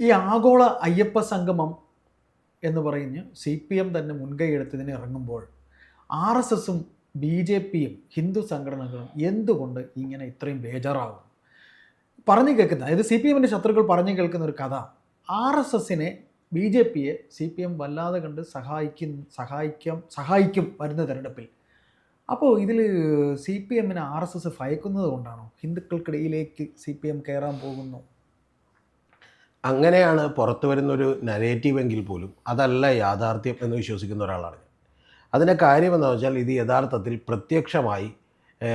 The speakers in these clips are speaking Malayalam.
ഈ ആഗോള അയ്യപ്പ സംഗമം എന്ന് പറഞ്ഞ് സി പി എം തന്നെ മുൻകൈ എടുത്തതിന് ഇറങ്ങുമ്പോൾ ആർ എസ് എസും ബി ജെ പിയും ഹിന്ദു സംഘടനകളും എന്തുകൊണ്ട് ഇങ്ങനെ ഇത്രയും ബേജാറാവും പറഞ്ഞു കേൾക്കുന്ന അതായത് സി പി എമ്മിന്റെ ശത്രുക്കൾ പറഞ്ഞു കേൾക്കുന്ന ഒരു കഥ. ആർ എസ് എസിനെ ബി ജെ പിയെ സി പി എം വല്ലാതെ കണ്ട് സഹായിക്കും സഹായിക്കാം സഹായിക്കും വരുന്ന തെരഞ്ഞെടുപ്പിൽ. അപ്പോൾ ഇതിൽ സി പി എമ്മിനെ ആർ എസ് എസ് ഭയക്കുന്നത് കൊണ്ടാണോ? ഹിന്ദുക്കൾക്കിടയിലേക്ക് സി പി എം കയറാൻ പോകുന്നു? അങ്ങനെയാണ് പുറത്തു വരുന്നൊരു നരേറ്റീവെങ്കിൽ പോലും അതല്ല യാഥാർത്ഥ്യം എന്ന് വിശ്വസിക്കുന്ന ഒരാളാണ് അതിന്റെ കാര്യം എന്താണെന്ന് വെച്ചാൽ ഇത് യഥാർത്ഥത്തിൽ പ്രത്യക്ഷമായി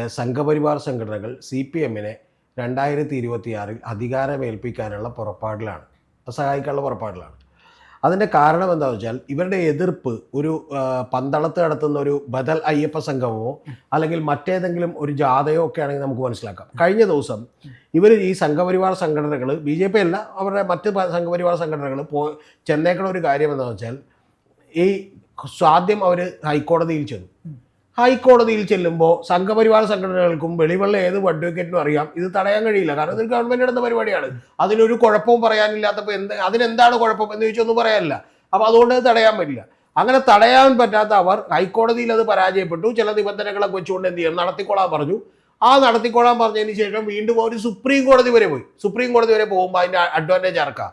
സംഘപരിവാർ സംഘടനകൾ സി പി എമ്മിനെ രണ്ടായിരത്തി ഇരുപത്തിയാറിൽ അധികാരമേൽപ്പിക്കാനുള്ള പുറപ്പാടിലാണ്. സഹായിക്കാനുള്ള പുറപ്പാടിലാണ്. അതിന്റെ കാരണം എന്താ വെച്ചാൽ ഇവരുടെ എതിർപ്പ് ഒരു പന്തളത്ത് നടത്തുന്ന ഒരു ബദൽ അയ്യപ്പ സംഘമോ അല്ലെങ്കിൽ മറ്റേതെങ്കിലും ഒരു ജാഥയോ ഒക്കെ ആണെങ്കിൽ നമുക്ക് മനസ്സിലാക്കാം. കഴിഞ്ഞ ദിവസം ഇവർ ഈ സംഘപരിവാർ സംഘടനകൾ ബി ജെ പി അല്ല അവരുടെ മറ്റ് സംഘപരിവാർ സംഘടനകൾ പോ ചെന്നേക്കണ ഒരു കാര്യം എന്താണെന്ന് വെച്ചാൽ ഈ സ്വാദ്യം അവർ ഹൈക്കോടതിയിൽ ചെന്നു. ഹൈക്കോടതിയിൽ ചെല്ലുമ്പോൾ സംഘപരിവാർ സംഘടനകൾക്കും വെളിവെള്ള ഏത് അഡ്വക്കേറ്റിനും അറിയാം. ഇത് തടയാൻ കഴിയില്ല. കാരണം ഇത് ഗവൺമെന്റ് എടുത്ത പരിപാടിയാണ്. അതിനൊരു കുഴപ്പവും പറയാനില്ലാത്തപ്പോൾ എന്ത് അതിനെന്താണ് കുഴപ്പം എന്ന് ചോദിച്ചൊന്നും പറയാനില്ല. അപ്പോൾ അതുകൊണ്ട് അത് തടയാൻ പറ്റില്ല. അങ്ങനെ തടയാൻ പറ്റാത്ത അവർ ഹൈക്കോടതിയിൽ അത് പരാജയപ്പെട്ടു. ചില നിബന്ധനകളൊക്കെ വെച്ചുകൊണ്ട് എന്ത് ചെയ്യണം നടത്തിക്കൊള്ളാൻ പറഞ്ഞു. ആ നടത്തിക്കൊള്ളാൻ പറഞ്ഞതിന് ശേഷം വീണ്ടും അവർ സുപ്രീം കോടതി വരെ പോയി. സുപ്രീം കോടതി വരെ പോകുമ്പോൾ അതിന്റെ അഡ്വാന്റേജ് ആർക്കാ?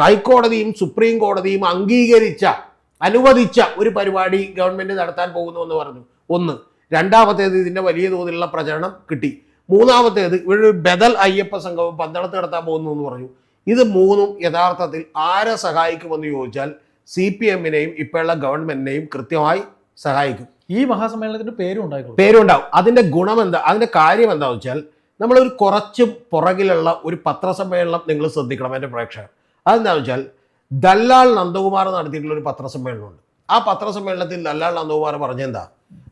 ഹൈക്കോടതിയും സുപ്രീം കോടതിയും അംഗീകരിച്ച അനുവദിച്ച ഒരു പരിപാടി ഗവൺമെന്റ് നടത്താൻ പോകുന്നു എന്ന് പറഞ്ഞു. ഒന്ന് രണ്ടാമത്തേത് ഇതിന്റെ വലിയ തോതിലുള്ള പ്രചരണം കിട്ടി. മൂന്നാമത്തേത് ഒരു ബദൽ അയ്യപ്പ സംഘവും പന്തളത്ത് നടത്താൻ പോകുന്നു എന്ന് പറഞ്ഞു. ഇത് മൂന്നും യഥാർത്ഥത്തിൽ ആരെ സഹായിക്കുമെന്ന് ചോദിച്ചാൽ സി പി എമ്മിനെയും ഇപ്പോഴുള്ള ഗവൺമെന്റിനെയും കൃത്യമായി സഹായിക്കും. ഈ മഹാസമ്മേളനത്തിന്റെ പേരും ഉണ്ടായിക്കോളും. പേരുണ്ടാവും. അതിന്റെ ഗുണം എന്താ അതിന്റെ കാര്യം എന്താ വെച്ചാൽ നമ്മളൊരു കുറച്ച് പുറകിലുള്ള ഒരു പത്രസമ്മേളനം നിങ്ങൾ ശ്രദ്ധിക്കണം എന്റെ പ്രേക്ഷകർ. അതെന്താണെന്ന് വെച്ചാൽ ദല്ലാൾ നന്ദകുമാർ നടത്തിയിട്ടുള്ള ഒരു പത്രസമ്മേളനമുണ്ട്. ആ പത്രസമ്മേളനത്തിൽ ദല്ലാൾ നന്ദകുമാർ പറഞ്ഞെന്താ?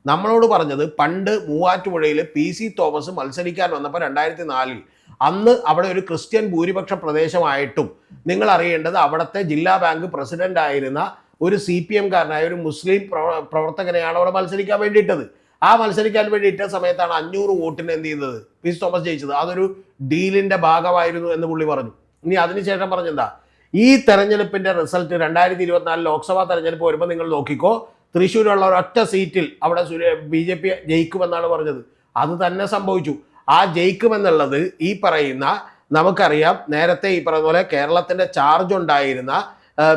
നമ്മളോട് പറഞ്ഞത് പണ്ട് മൂവാറ്റുപുഴയിൽ പി സി തോമസ് മത്സരിക്കാൻ വന്നപ്പോൾ രണ്ടായിരത്തി നാലിൽ അന്ന് അവിടെ ഒരു ക്രിസ്ത്യൻ ഭൂരിപക്ഷ പ്രദേശമായിട്ടും നിങ്ങൾ അറിയേണ്ടത് അവിടുത്തെ ജില്ലാ ബാങ്ക് പ്രസിഡന്റ് ആയിരുന്ന ഒരു സി പി എംകാരനായ ഒരു മുസ്ലിം പ്രവ- പ്രവർത്തകനെയാണ് അവിടെ മത്സരിക്കാൻ വേണ്ടിയിട്ടത്. ആ മത്സരിക്കാൻ വേണ്ടി ഇട്ട സമയത്താണ് അഞ്ഞൂറ് വോട്ടിന് എന്ത് ചെയ്തത് പി സി തോമസ് ജയിച്ചത്. അതൊരു ഡീലിന്റെ ഭാഗമായിരുന്നു എന്ന് പുള്ളി പറഞ്ഞു. ഇനി അതിനുശേഷം പറഞ്ഞെന്താ? ഈ തെരഞ്ഞെടുപ്പിന്റെ റിസൾട്ട് രണ്ടായിരത്തി ഇരുപത്തിനാല് ലോക്സഭാ തെരഞ്ഞെടുപ്പ് വരുമ്പോൾ നിങ്ങൾ നോക്കിക്കോ തൃശ്ശൂരുള്ള ഒരൊറ്റ സീറ്റിൽ അവിടെ ബി ജെ പി ജയിക്കുമെന്നാണ് പറഞ്ഞത്. അത് തന്നെ സംഭവിച്ചു. ആ ജയിക്കുമെന്നുള്ളത് ഈ പറയുന്ന നമുക്കറിയാം നേരത്തെ ഈ പറയുന്ന പോലെ കേരളത്തിന്റെ ചാർജ് ഉണ്ടായിരുന്ന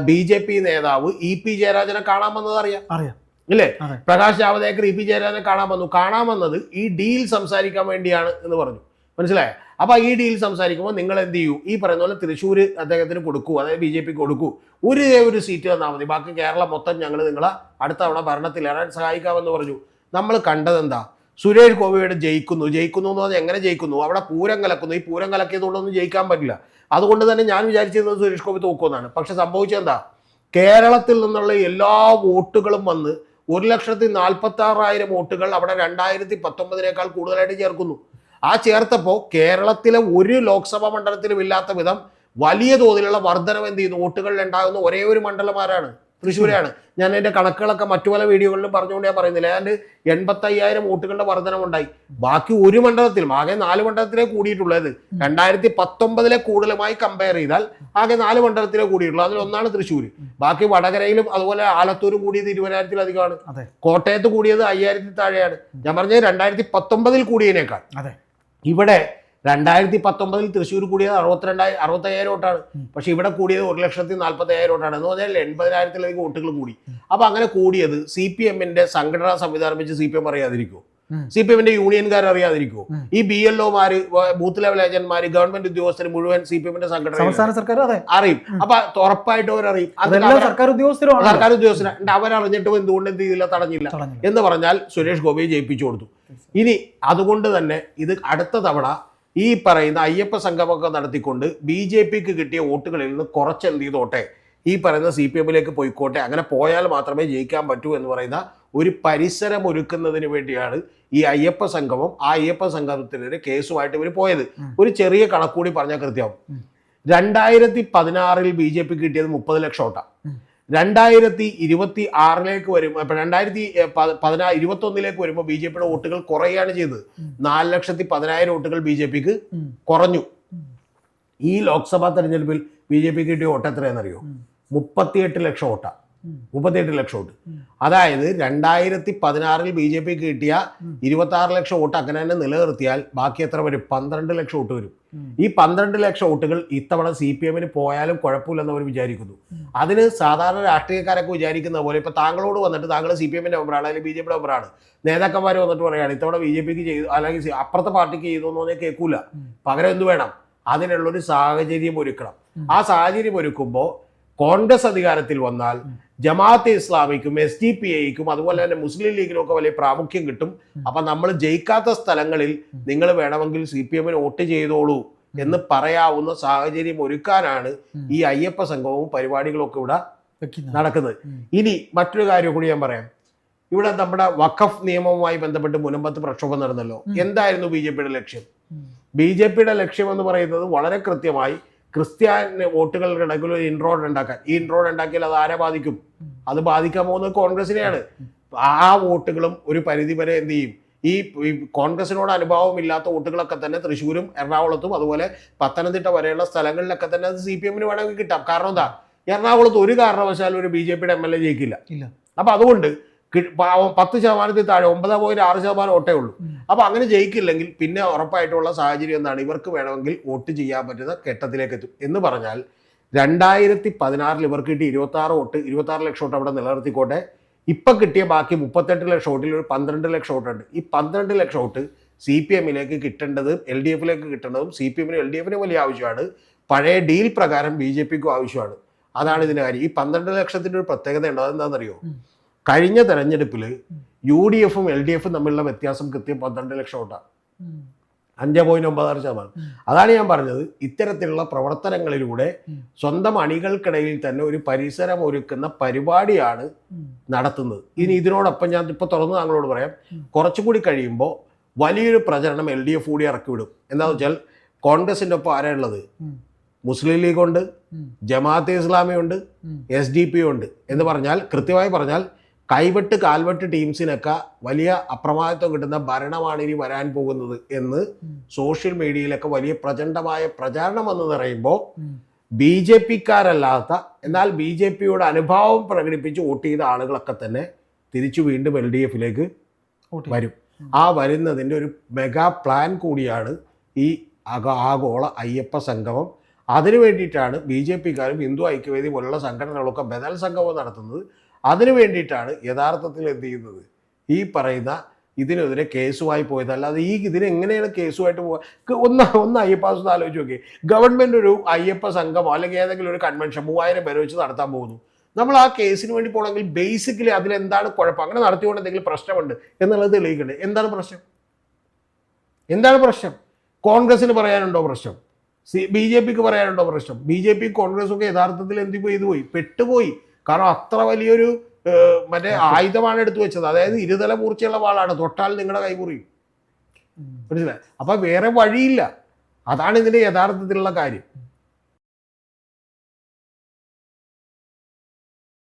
ബി ജെ പി നേതാവ് ഇ പി ജയരാജനെ കാണാൻ വന്നത് അറിയാം? അറിയാം. ഇല്ലേ? പ്രകാശ് ജാവദേക്കർ ഇ പി ജയരാജനെ കാണാൻ വന്നു. കാണാൻ വന്നത് ഈ ഡീൽ സംസാരിക്കാൻ വേണ്ടിയാണ് എന്ന് പറഞ്ഞു. മനസ്സിലായോ? അപ്പൊ ഈ ഡീൽ സംസാരിക്കുമ്പോൾ നിങ്ങൾ എന്ത് ചെയ്യൂ ഈ പറയുന്ന പോലെ തൃശ്ശൂർ അദ്ദേഹത്തിന് കൊടുക്കൂ അതായത് ബി ജെ പിക്ക് കൊടുക്കൂ. ഒരു ഒരു സീറ്റ് തന്നാൽ മതി. ബാക്കി കേരളം മൊത്തം ഞങ്ങൾ നിങ്ങളെ അടുത്ത തവണ ഭരണത്തിൽ ഭരണത്തിലേറാൻ സഹായിക്കാമെന്ന് പറഞ്ഞു. നമ്മൾ കണ്ടത് എന്താ സുരേഷ് ഗോപിയുടെ ജയിക്കുന്നു. ജയിക്കുന്നു എന്ന് പറഞ്ഞാൽ എങ്ങനെ ജയിക്കുന്നു? അവിടെ പൂരം കലക്കുന്നു. ഈ പൂരം കലക്കിയതുകൊണ്ടൊന്നും ജയിക്കാൻ പറ്റില്ല. അതുകൊണ്ട് തന്നെ ഞാൻ വിചാരിച്ചിരുന്നത് സുരേഷ് ഗോപി തോക്കുമെന്നാണ്. പക്ഷെ സംഭവിച്ചെന്താ കേരളത്തിൽ നിന്നുള്ള എല്ലാ വോട്ടുകളും വന്ന് ഒരു ലക്ഷത്തി നാൽപ്പത്തി ആറായിരം വോട്ടുകൾ അവിടെ രണ്ടായിരത്തി പത്തൊമ്പതിനേക്കാൾ കൂടുതലായിട്ട് ചേർക്കുന്നു. ആ ചേർത്തപ്പോൾ കേരളത്തിലെ ഒരു ലോക്സഭാ മണ്ഡലത്തിലും ഇല്ലാത്ത വിധം വലിയ തോതിലുള്ള വർധനം എന്ത് ചെയ്യുന്നു? വോട്ടുകളിൽ ഉണ്ടാകുന്ന ഒരേ ഒരു മണ്ഡലമാരാണ്. തൃശ്ശൂരാണ്. ഞാൻ എന്റെ കണക്കുകളൊക്കെ മറ്റു പല വീഡിയോകളിലും പറഞ്ഞുകൊണ്ട് ഞാൻ പറയുന്നില്ല. ഏതാണ്ട് എൺപത്തയ്യായിരം വോട്ടുകളുടെ വർധനമുണ്ടായി ബാക്കി ഒരു മണ്ഡലത്തിലും ആകെ നാല് മണ്ഡലത്തിലേ കൂടിയിട്ടുള്ളത്. രണ്ടായിരത്തി പത്തൊമ്പതിലെ കൂടുതലുമായി കമ്പയർ ചെയ്താൽ ആകെ നാല് മണ്ഡലത്തിലേ കൂടിയിട്ടുള്ളൂ. അതിൽ ഒന്നാണ് തൃശ്ശൂർ ബാക്കി വടകരയിലും അതുപോലെ ആലത്തൂരും കൂടിയത് ഇരുപതിനായിരത്തിലധികമാണ് കോട്ടയത്ത് കൂടിയത് അയ്യായിരത്തി താഴെയാണ്. ഞാൻ പറഞ്ഞത് രണ്ടായിരത്തി പത്തൊമ്പതിൽ കൂടിയതിനേക്കാൾ. അതെ. ഇവിടെ രണ്ടായിരത്തി പത്തൊമ്പതിൽ തൃശ്ശൂർ കൂടിയത് അറുപത്തിരണ്ടായി അറുപത്തയ്യായിരം വോട്ടാണ്. പക്ഷെ ഇവിടെ കൂടിയത് ഒരു ലക്ഷത്തി നാൽപ്പത്തയ്യായിരം വോട്ടാണ്. എന്ന് പറഞ്ഞാൽ എൺപതിനായിരത്തിലധികം വോട്ടുകൾ കൂടി. അപ്പൊ അങ്ങനെ കൂടിയത് സി പി എമ്മിന്റെ സംഘടനാ സംവിധാനം വെച്ച് സി പി എം അറിയാതിരിക്കുമോ. സി പി എമ്മിന്റെ യൂണിയൻകാർ അറിയാതിരിക്കുമോ ഈ ബി എൽ ഒമാര് ബൂത്ത് ലെവൽ ഏജന്റ്മാര് ഗവൺമെന്റ് ഉദ്യോഗസ്ഥർ മുഴുവൻ സി പി എമ്മിന്റെ സംഘടന സംസ്ഥാന സർക്കാർ അതെ. അറിയും. അപ്പൊ ഉറപ്പായിട്ട് അവരറിയും. സർക്കാർ ഉദ്യോഗസ്ഥരുമാണ് സർക്കാർ ഉദ്യോഗസ്ഥരുണ്ട് അവരറിഞ്ഞിട്ടും എന്തുകൊണ്ട് എന്ത് ചെയ്തില്ല തടഞ്ഞില്ല. തടഞ്ഞില്ല. എന്ന് പറഞ്ഞാൽ സുരേഷ് ഗോപിയെ ജയിപ്പിച്ചു കൊടുത്തു. ഇനി അതുകൊണ്ട് തന്നെ ഇത് അടുത്ത തവണ ഈ പറയുന്ന അയ്യപ്പ സംഗമൊക്കെ നടത്തിക്കൊണ്ട് ബി ജെ പിക്ക് കിട്ടിയ വോട്ടുകളിൽ നിന്ന് കുറച്ച് എന്ത് ചെയ്തോട്ടെ? ഈ പറയുന്ന സി പി എമ്മിലേക്ക് പോയിക്കോട്ടെ. അങ്ങനെ പോയാൽ മാത്രമേ ജയിക്കാൻ പറ്റൂ എന്ന് പറയുന്ന ഒരു പരിസരം ഒരുക്കുന്നതിന് വേണ്ടിയാണ് ഈ അയ്യപ്പ സംഗമം ആ അയ്യപ്പ സംഗമത്തിനെതിരെ കേസുമായിട്ട് ഇവർ പോയത് ഒരു ചെറിയ കണക്കൂടി പറഞ്ഞാൽ കൃത്യമാവും. രണ്ടായിരത്തി പതിനാറിൽ ബി ജെ പി കിട്ടിയത് മുപ്പത് ലക്ഷം ഓട്ടാണ്. രണ്ടായിരത്തി ഇരുപത്തി ആറിലേക്ക് ഇപ്പൊ രണ്ടായിരത്തി പതിനാ ഇരുപത്തി ഒന്നിലേക്ക് വരുമ്പോൾ ബി ജെ പിയുടെ വോട്ടുകൾ കുറയുകയാണ് ചെയ്തത്. നാല് ലക്ഷത്തി പതിനായിരം വോട്ടുകൾ ബി ജെ പിക്ക് കുറഞ്ഞു ഈ ലോക്സഭാ തെരഞ്ഞെടുപ്പിൽ ബി ജെ പിക്ക് കിട്ടിയ വോട്ട് എത്രയാണെന്നറിയോ. മുപ്പത്തിയെട്ട് ലക്ഷം വോട്ടാ ഉം. മുപ്പത്തിയെട്ട് ലക്ഷം വോട്ട് അതായത് രണ്ടായിരത്തി പതിനാറിൽ ബി ജെ പിക്ക് കിട്ടിയ. ഇരുപത്തി ആറ് ലക്ഷം വോട്ട് അങ്ങനെ തന്നെ നിലനിർത്തിയാൽ ബാക്കി എത്ര വരും പന്ത്രണ്ട് ലക്ഷം വോട്ട് വരും ഈ പന്ത്രണ്ട് ലക്ഷം വോട്ടുകൾ ഇത്തവണ സി പി എമ്മിന് പോയാലും കുഴപ്പമില്ലെന്ന് അവർ വിചാരിക്കുന്നു. അതിന് സാധാരണ രാഷ്ട്രീയക്കാരൊക്കെ വിചാരിക്കുന്ന പോലെ ഇപ്പൊ താങ്കളോട് വന്നിട്ട് താങ്കൾ സി പി എമ്മിന്റെ മെമ്പറാണ് അല്ലെങ്കിൽ ബി ജെ പിയുടെ മെമ്പറാണ് നേതാക്കന്മാർ വന്നിട്ട് പറയാണ് ഇത്തവണ ബി ജെ പിക്ക് ചെയ്തു അല്ലെങ്കിൽ അപ്പുറത്തെ പാർട്ടിക്ക് ചെയ്തു എന്ന് കേൾക്കൂല. പകരം എന്ത് വേണം അതിനുള്ളൊരു സാഹചര്യം ഒരുക്കണം ആ സാഹചര്യം ഒരുക്കുമ്പോൾ കോൺഗ്രസ് അധികാരത്തിൽ വന്നാൽ ജമാഅത്തെ ഇസ്ലാമിക്കും എസ് ഡി പി ഐക്കും അതുപോലെ തന്നെ മുസ്ലിം ലീഗിനും ഒക്കെ വലിയ പ്രാമുഖ്യം കിട്ടും. അപ്പൊ നമ്മൾ ജയിക്കാത്ത സ്ഥലങ്ങളിൽ നിങ്ങൾ വേണമെങ്കിൽ സി പി എമ്മിന് വോട്ട് ചെയ്തോളൂ എന്ന് പറയാവുന്ന സാഹചര്യം ഒരുക്കാനാണ് ഈ അയ്യപ്പ സംഘവും പരിപാടികളും ഒക്കെ ഇവിടെ നടക്കുന്നത്. ഇനി മറ്റൊരു കാര്യം കൂടി ഞാൻ പറയാം. ഇവിടെ നമ്മുടെ വഖഫ് നിയമവുമായി ബന്ധപ്പെട്ട് മുനമ്പത്ത് പ്രക്ഷോഭം നടന്നല്ലോ. എന്തായിരുന്നു ബി ജെ പിയുടെ ലക്ഷ്യം. ബി ജെ പിയുടെ ലക്ഷ്യം എന്ന് പറയുന്നത് വളരെ കൃത്യമായി ക്രിസ്ത്യാൻ വോട്ടുകളുടെ ഇടയ്ക്ക് ഒരു ഇൻറോഡ് ഉണ്ടാക്കാൻ. ഈ ഇൻറോഡ് ഉണ്ടാക്കിയാൽ അത് ആരെ ബാധിക്കും? അത് ബാധിക്കാൻ പോകുന്നത് കോൺഗ്രസിനെയാണ്. ആ വോട്ടുകളും ഒരു പരിധി വരെ എന്ത് ചെയ്യും? ഈ കോൺഗ്രസിനോട് അനുഭാവമില്ലാത്ത വോട്ടുകളൊക്കെ തന്നെ തൃശ്ശൂരും എറണാകുളത്തും അതുപോലെ പത്തനംതിട്ട വരെയുള്ള സ്ഥലങ്ങളിലൊക്കെ തന്നെ അത് സി പി എമ്മിന് വേണമെങ്കിൽ കിട്ടാം. കാരണം എന്താ? എറണാകുളത്ത് ഒരു കാരണവശാലും ഒരു ബി ജെ പിയുടെ എം എൽ എ ജയിക്കില്ല. അപ്പൊ അതുകൊണ്ട് പത്ത് ശതമാനത്തിൽ താഴെ ഒമ്പത് പോയിന്റ് ആറ് ശതമാനം വോട്ടേ ഉള്ളൂ. അപ്പൊ അങ്ങനെ ജയിക്കില്ലെങ്കിൽ പിന്നെ ഉറപ്പായിട്ടുള്ള സാഹചര്യം എന്താണ്? ഇവർക്ക് വേണമെങ്കിൽ വോട്ട് ചെയ്യാൻ പറ്റുന്ന ഘട്ടത്തിലേക്ക് എത്തും. എന്ന് പറഞ്ഞാൽ രണ്ടായിരത്തി പതിനാറിൽ ഇവർക്ക് കിട്ടിയ ഇരുപത്തി ആറ് വോട്ട് ഇരുപത്തി ആറ് ലക്ഷം വോട്ട് അവിടെ നിലനിർത്തിക്കോട്ടെ. ഇപ്പൊ കിട്ടിയ ബാക്കി മുപ്പത്തെട്ട് ലക്ഷം വോട്ടിൽ ഒരു പന്ത്രണ്ട് ലക്ഷം വോട്ടുണ്ട് ഈ പന്ത്രണ്ട് ലക്ഷം വോട്ട് സി പി എമ്മിലേക്ക് കിട്ടേണ്ടത് എൽ ഡി എഫിലേക്ക് കിട്ടേണ്ടതും സി പി എമ്മിനും എൽ ഡി എഫിനും വലിയ ആവശ്യമാണ്. പഴയ ഡീൽ പ്രകാരം ബി ജെ പിക്കും ആവശ്യമാണ്. അതാണ് ഇതിന്റെ കാര്യം. ഈ പന്ത്രണ്ട് ലക്ഷത്തിന്റെ ഒരു പ്രത്യേകത ഉണ്ട്. അതെന്താണെന്നറിയോ. കഴിഞ്ഞ തെരഞ്ഞെടുപ്പിൽ യു ഡി എഫും എൽ ഡി എഫും തമ്മിലുള്ള വ്യത്യാസം കൃത്യം പന്ത്രണ്ട് ലക്ഷം വോട്ടാണ്. അഞ്ച് പോയിന്റ് ഒമ്പതാറ് ശതമാനം. അതാണ് ഞാൻ പറഞ്ഞത്. ഇത്തരത്തിലുള്ള പ്രവർത്തനങ്ങളിലൂടെ സ്വന്തം അണികൾക്കിടയിൽ തന്നെ ഒരു പരിസരം ഒരുക്കുന്ന പരിപാടിയാണ്. നടത്തുന്നത്. ഇനി ഇതിനോടൊപ്പം ഞാൻ ഇപ്പോൾ തുറന്ന് താങ്കളോട് പറയാം. കുറച്ചുകൂടി കഴിയുമ്പോൾ വലിയൊരു പ്രചരണം എൽ ഡി എഫ് കൂടി ഇറക്കി വിടും. എന്താണെന്ന് വെച്ചാൽ കോൺഗ്രസിന്റെ ഒപ്പം ആരാ ഉള്ളത്? മുസ്ലിം ലീഗ് ഉണ്ട്. ജമാഅത്തെ ഇസ്ലാമി ഉണ്ട് എസ് ഡി പി ഉണ്ട് എന്ന് പറഞ്ഞാൽ കൃത്യമായി പറഞ്ഞാൽ കൈവെട്ട് കാൽവെട്ട് ടീംസിനൊക്കെ വലിയ അപ്രമാദിത്വം കിട്ടുന്ന ഭരണമാണ് ഇനി വരാൻ പോകുന്നത് എന്ന് സോഷ്യൽ മീഡിയയിലൊക്കെ വലിയ പ്രചണ്ഡമായ പ്രചാരണം എന്ന് പറയുമ്പോൾ. ബി ജെ പിക്കാരല്ലാത്ത എന്നാൽ ബി ജെ പിയുടെ അനുഭാവം പ്രകടിപ്പിച്ച് വോട്ട് ചെയ്ത ആളുകളൊക്കെ തന്നെ തിരിച്ചു വീണ്ടും എൽ ഡി എഫിലേക്ക് വരും. ആ വരുന്നതിന്റെ ഒരു മെഗാ പ്ലാൻ കൂടിയാണ് ഈ ആഗോള അയ്യപ്പ സംഗമം. അതിനു വേണ്ടിയിട്ടാണ് ബി ജെ പിക്കാരും ഹിന്ദു ഐക്യവേദി പോലുള്ള സംഘടനകളൊക്കെ ബദൽ സംഗമം നടത്തുന്നത്. അതിനു വേണ്ടിയിട്ടാണ് യഥാർത്ഥത്തിൽ എന്ത് ചെയ്യുന്നത്? ഈ പറയുന്ന ഇതിനെതിരെ കേസുമായി പോയത്. അല്ലാതെ ഈ ഇതിന് എങ്ങനെയാണ് കേസുമായിട്ട് പോകുക ഒന്ന് ഒന്ന് അയ്യപ്പ ഒന്ന് ആലോചിച്ച് നോക്കി ഗവൺമെന്റ് ഒരു അയ്യപ്പ സംഘമോ അല്ലെങ്കിൽ ഏതെങ്കിലും ഒരു കൺവെൻഷൻ മൂവായിരം പേരെ വെച്ച് നടത്താൻ പോകുന്നു. നമ്മൾ ആ കേസിന് വേണ്ടി പോകണമെങ്കിൽ ബേസിക്കലി അതിലെന്താണ് കുഴപ്പം? അങ്ങനെ നടത്തിക്കൊണ്ട് എന്തെങ്കിലും പ്രശ്നമുണ്ട് എന്നുള്ളത് തെളിയിക്കണ്ടേ. എന്താണ് പ്രശ്നം? എന്താണ് പ്രശ്നം? കോൺഗ്രസ്സിന് പറയാനുണ്ടോ പ്രശ്നം? സി ബി ജെ പിക്ക് പറയാനുണ്ടോ പ്രശ്നം? ബി ജെ പി കോൺഗ്രസ് ഒക്കെ യഥാർത്ഥത്തിൽ എന്ത് ചെയ്തു പോയി? പെട്ടുപോയി. കാരണം അത്ര വലിയൊരു മറ്റേ ആയുധമാണ് എടുത്തു വെച്ചത്. അതായത് ഇരുതല മൂർച്ചയുള്ള വാളാണ്. തൊട്ടാൽ നിങ്ങളുടെ കൈ മുറിയും. മനസ്സിലായി? അപ്പൊ വേറെ വഴിയില്ല. അതാണ് ഇതിന്റെ യഥാർത്ഥത്തിലുള്ള കാര്യം.